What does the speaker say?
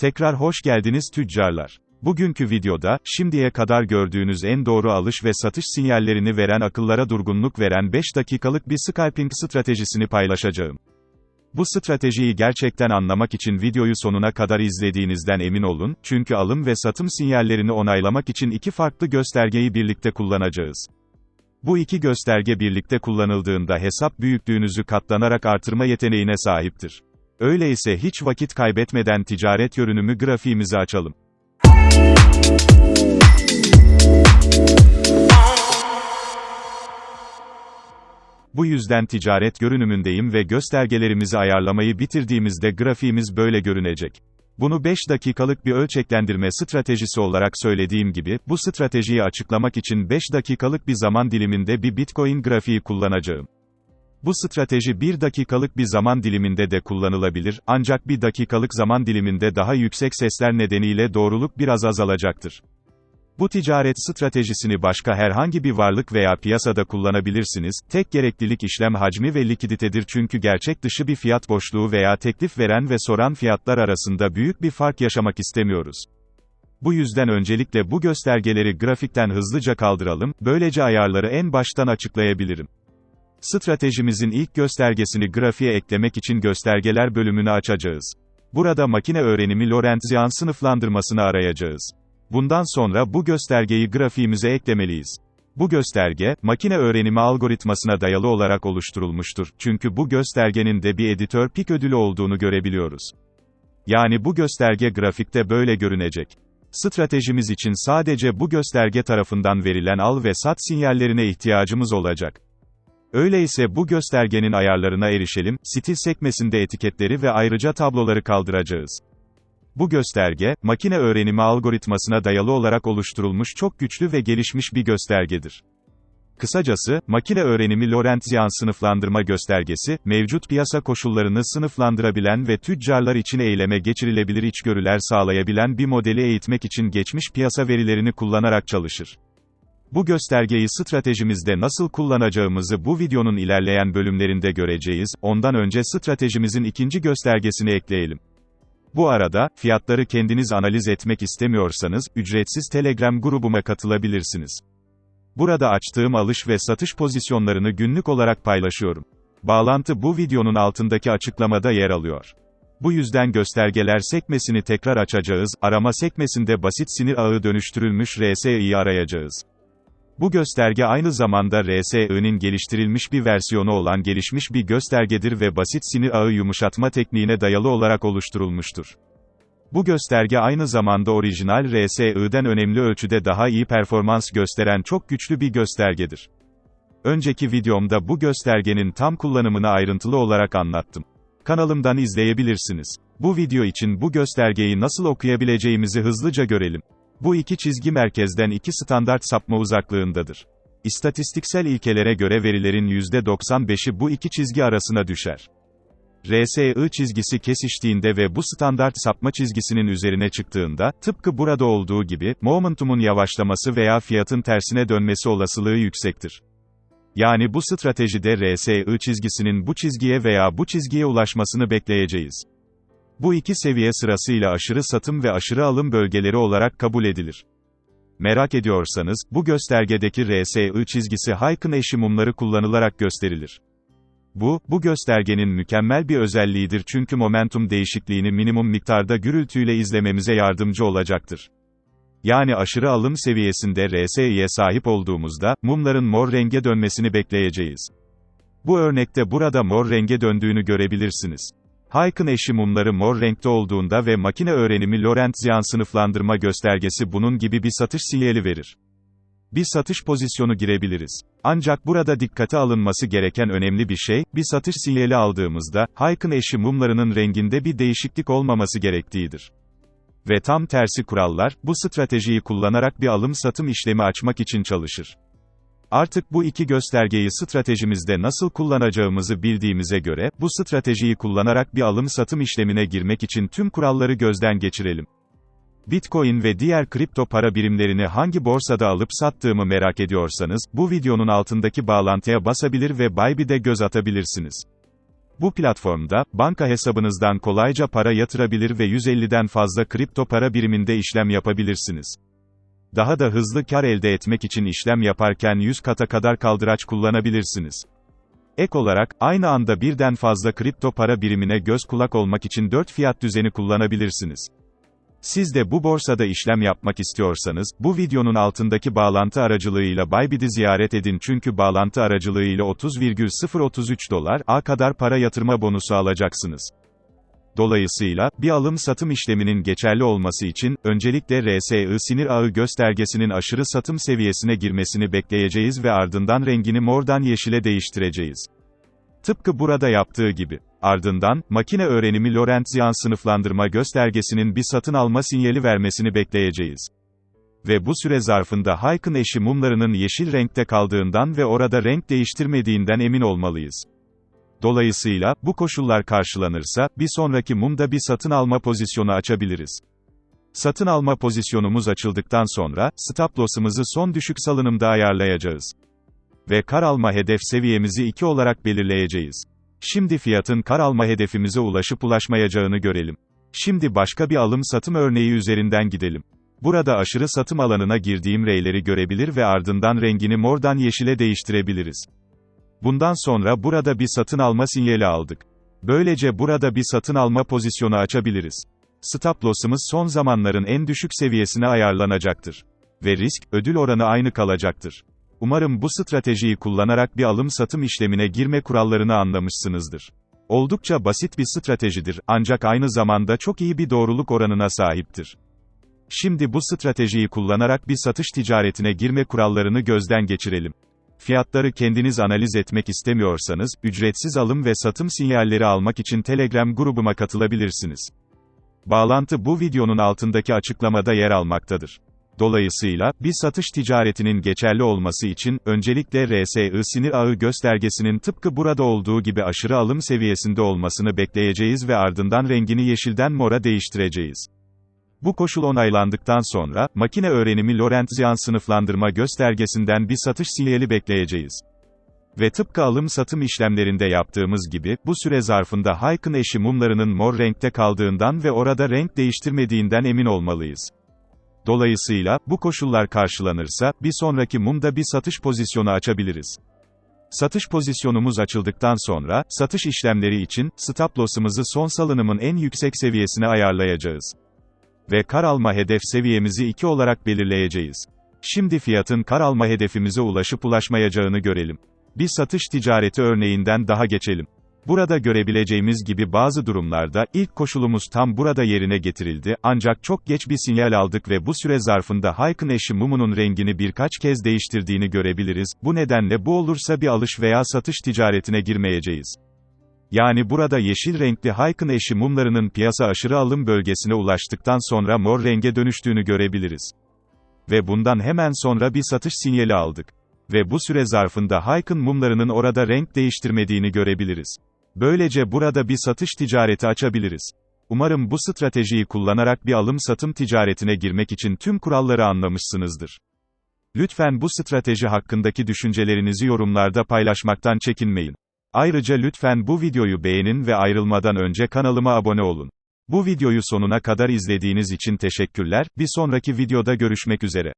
Tekrar hoş geldiniz tüccarlar. Bugünkü videoda, şimdiye kadar gördüğünüz en doğru alış ve satış sinyallerini veren akıllara durgunluk veren 5 dakikalık bir scalping stratejisini paylaşacağım. Bu stratejiyi gerçekten anlamak için videoyu sonuna kadar izlediğinizden emin olun, çünkü alım ve satım sinyallerini onaylamak için iki farklı göstergeyi birlikte kullanacağız. Bu iki gösterge birlikte kullanıldığında hesap büyüklüğünüzü katlanarak artırma yeteneğine sahiptir. Öyleyse hiç vakit kaybetmeden ticaret görünümü grafiğimizi açalım. Bu yüzden ticaret görünümündeyim ve göstergelerimizi ayarlamayı bitirdiğimizde grafiğimiz böyle görünecek. Bunu 5 dakikalık bir ölçeklendirme stratejisi olarak söylediğim gibi, bu stratejiyi açıklamak için 5 dakikalık bir zaman diliminde bir Bitcoin grafiği kullanacağım. Bu strateji 1 dakikalık bir zaman diliminde de kullanılabilir, ancak 1 dakikalık zaman diliminde daha yüksek sesler nedeniyle doğruluk biraz azalacaktır. Bu ticaret stratejisini başka herhangi bir varlık veya piyasada kullanabilirsiniz. Tek gereklilik işlem hacmi ve likiditedir çünkü gerçek dışı bir fiyat boşluğu veya teklif veren ve soran fiyatlar arasında büyük bir fark yaşamak istemiyoruz. Bu yüzden öncelikle bu göstergeleri grafikten hızlıca kaldıralım, böylece ayarları en baştan açıklayabilirim. Stratejimizin ilk göstergesini grafiğe eklemek için göstergeler bölümünü açacağız. Burada makine öğrenimi Lorentzian sınıflandırmasını arayacağız. Bundan sonra bu göstergeyi grafiğimize eklemeliyiz. Bu gösterge, makine öğrenimi algoritmasına dayalı olarak oluşturulmuştur. Çünkü bu göstergenin de bir editör pik ödülü olduğunu görebiliyoruz. Yani bu gösterge grafikte böyle görünecek. Stratejimiz için sadece bu gösterge tarafından verilen al ve sat sinyallerine ihtiyacımız olacak. Öyleyse bu göstergenin ayarlarına erişelim, stil sekmesinde etiketleri ve ayrıca tabloları kaldıracağız. Bu gösterge, makine öğrenimi algoritmasına dayalı olarak oluşturulmuş çok güçlü ve gelişmiş bir göstergedir. Kısacası, makine öğrenimi Lorentzian sınıflandırma göstergesi, mevcut piyasa koşullarını sınıflandırabilen ve tüccarlar için eyleme geçirilebilir içgörüler sağlayabilen bir modeli eğitmek için geçmiş piyasa verilerini kullanarak çalışır. Bu göstergeyi stratejimizde nasıl kullanacağımızı bu videonun ilerleyen bölümlerinde göreceğiz, ondan önce stratejimizin ikinci göstergesini ekleyelim. Bu arada, fiyatları kendiniz analiz etmek istemiyorsanız, ücretsiz Telegram grubuma katılabilirsiniz. Burada açtığım alış ve satış pozisyonlarını günlük olarak paylaşıyorum. Bağlantı bu videonun altındaki açıklamada yer alıyor. Bu yüzden göstergeler sekmesini tekrar açacağız, arama sekmesinde basit sinir ağı dönüştürülmüş RSI'yi arayacağız. Bu gösterge aynı zamanda RSI'nin geliştirilmiş bir versiyonu olan gelişmiş bir göstergedir ve basit sinir ağı yumuşatma tekniğine dayalı olarak oluşturulmuştur. Bu gösterge aynı zamanda orijinal RSI'den önemli ölçüde daha iyi performans gösteren çok güçlü bir göstergedir. Önceki videomda bu göstergenin tam kullanımını ayrıntılı olarak anlattım. Kanalımdan izleyebilirsiniz. Bu video için bu göstergeyi nasıl okuyabileceğimizi hızlıca görelim. Bu iki çizgi merkezden iki standart sapma uzaklığındadır. İstatistiksel ilkelere göre verilerin %95'i bu iki çizgi arasına düşer. RSI çizgisi kesiştiğinde ve bu standart sapma çizgisinin üzerine çıktığında, tıpkı burada olduğu gibi, momentumun yavaşlaması veya fiyatın tersine dönmesi olasılığı yüksektir. Yani bu stratejide RSI çizgisinin bu çizgiye veya bu çizgiye ulaşmasını bekleyeceğiz. Bu iki seviye sırasıyla aşırı satım ve aşırı alım bölgeleri olarak kabul edilir. Merak ediyorsanız, bu göstergedeki RSI çizgisi Hayk'ın eşi mumları kullanılarak gösterilir. Bu, bu göstergenin mükemmel bir özelliğidir çünkü momentum değişikliğini minimum miktarda gürültüyle izlememize yardımcı olacaktır. Yani aşırı alım seviyesinde RSI'ye sahip olduğumuzda, mumların mor renge dönmesini bekleyeceğiz. Bu örnekte burada mor renge döndüğünü görebilirsiniz. Hayk'ın eşi mumları mor renkte olduğunda ve makine öğrenimi Lorentzian sınıflandırma göstergesi bunun gibi bir satış sinyali verir. Bir satış pozisyonu girebiliriz. Ancak burada dikkate alınması gereken önemli bir şey, bir satış sinyali aldığımızda, Hayk'ın eşi mumlarının renginde bir değişiklik olmaması gerektiğidir. Ve tam tersi kurallar, bu stratejiyi kullanarak bir alım-satım işlemi açmak için çalışır. Artık bu iki göstergeyi stratejimizde nasıl kullanacağımızı bildiğimize göre, bu stratejiyi kullanarak bir alım-satım işlemine girmek için tüm kuralları gözden geçirelim. Bitcoin ve diğer kripto para birimlerini hangi borsada alıp sattığımı merak ediyorsanız, bu videonun altındaki bağlantıya basabilir ve Bybit'e göz atabilirsiniz. Bu platformda, banka hesabınızdan kolayca para yatırabilir ve 150'den fazla kripto para biriminde işlem yapabilirsiniz. Daha da hızlı kar elde etmek için işlem yaparken 100 kata kadar kaldıraç kullanabilirsiniz. Ek olarak, aynı anda birden fazla kripto para birimine göz kulak olmak için 4 fiyat düzeni kullanabilirsiniz. Siz de bu borsada işlem yapmak istiyorsanız, bu videonun altındaki bağlantı aracılığıyla Bybit'i ziyaret edin çünkü bağlantı aracılığıyla 30,033 dolar A kadar para yatırma bonusu alacaksınız. Dolayısıyla, bir alım-satım işleminin geçerli olması için, öncelikle RSI sinir ağı göstergesinin aşırı satım seviyesine girmesini bekleyeceğiz ve ardından rengini mordan yeşile değiştireceğiz. Tıpkı burada yaptığı gibi. Ardından, makine öğrenimi Lorentzian sınıflandırma göstergesinin bir satın alma sinyali vermesini bekleyeceğiz. Ve bu süre zarfında Hayk'ın eşi mumlarının yeşil renkte kaldığından ve orada renk değiştirmediğinden emin olmalıyız. Dolayısıyla, bu koşullar karşılanırsa, bir sonraki mumda bir satın alma pozisyonu açabiliriz. Satın alma pozisyonumuz açıldıktan sonra, stop loss'ımızı son düşük salınımda ayarlayacağız. Ve kar alma hedef seviyemizi 2 olarak belirleyeceğiz. Şimdi fiyatın kar alma hedefimize ulaşıp ulaşmayacağını görelim. Şimdi başka bir alım-satım örneği üzerinden gidelim. Burada aşırı satım alanına girdiğim reyleri görebilir ve ardından rengini mordan yeşile değiştirebiliriz. Bundan sonra burada bir satın alma sinyali aldık. Böylece burada bir satın alma pozisyonu açabiliriz. Stop loss'ımız son zamanların en düşük seviyesine ayarlanacaktır. Ve risk, ödül oranı aynı kalacaktır. Umarım bu stratejiyi kullanarak bir alım-satım işlemine girme kurallarını anlamışsınızdır. Oldukça basit bir stratejidir, ancak aynı zamanda çok iyi bir doğruluk oranına sahiptir. Şimdi bu stratejiyi kullanarak bir satış ticaretine girme kurallarını gözden geçirelim. Fiyatları kendiniz analiz etmek istemiyorsanız, ücretsiz alım ve satım sinyalleri almak için Telegram grubuma katılabilirsiniz. Bağlantı bu videonun altındaki açıklamada yer almaktadır. Dolayısıyla, bir satış ticaretinin geçerli olması için, öncelikle RSI sinir ağı göstergesinin tıpkı burada olduğu gibi aşırı alım seviyesinde olmasını bekleyeceğiz ve ardından rengini yeşilden mora değiştireceğiz. Bu koşul onaylandıktan sonra, makine öğrenimi Lorentzian sınıflandırma göstergesinden bir satış sinyali bekleyeceğiz. Ve tıpkı alım-satım işlemlerinde yaptığımız gibi, bu süre zarfında Hayk'ın eşi mumlarının mor renkte kaldığından ve orada renk değiştirmediğinden emin olmalıyız. Dolayısıyla, bu koşullar karşılanırsa, bir sonraki mumda bir satış pozisyonu açabiliriz. Satış pozisyonumuz açıldıktan sonra, satış işlemleri için, stop loss'ımızı son salınımın en yüksek seviyesine ayarlayacağız. Ve kar alma hedef seviyemizi 2 olarak belirleyeceğiz. Şimdi fiyatın kar alma hedefimize ulaşıp ulaşmayacağını görelim. Bir satış ticareti örneğinden daha geçelim. Burada görebileceğimiz gibi bazı durumlarda, ilk koşulumuz tam burada yerine getirildi, ancak çok geç bir sinyal aldık ve bu süre zarfında Hayk'ın eşi mumunun rengini birkaç kez değiştirdiğini görebiliriz, bu nedenle bu olursa bir alış veya satış ticaretine girmeyeceğiz. Yani burada yeşil renkli Hayk'ın eşi mumlarının piyasa aşırı alım bölgesine ulaştıktan sonra mor renge dönüştüğünü görebiliriz. Ve bundan hemen sonra bir satış sinyali aldık. Ve bu süre zarfında Hayk'ın mumlarının orada renk değiştirmediğini görebiliriz. Böylece burada bir satış ticareti açabiliriz. Umarım bu stratejiyi kullanarak bir alım-satım ticaretine girmek için tüm kuralları anlamışsınızdır. Lütfen bu strateji hakkındaki düşüncelerinizi yorumlarda paylaşmaktan çekinmeyin. Ayrıca lütfen bu videoyu beğenin ve ayrılmadan önce kanalıma abone olun. Bu videoyu sonuna kadar izlediğiniz için teşekkürler, bir sonraki videoda görüşmek üzere.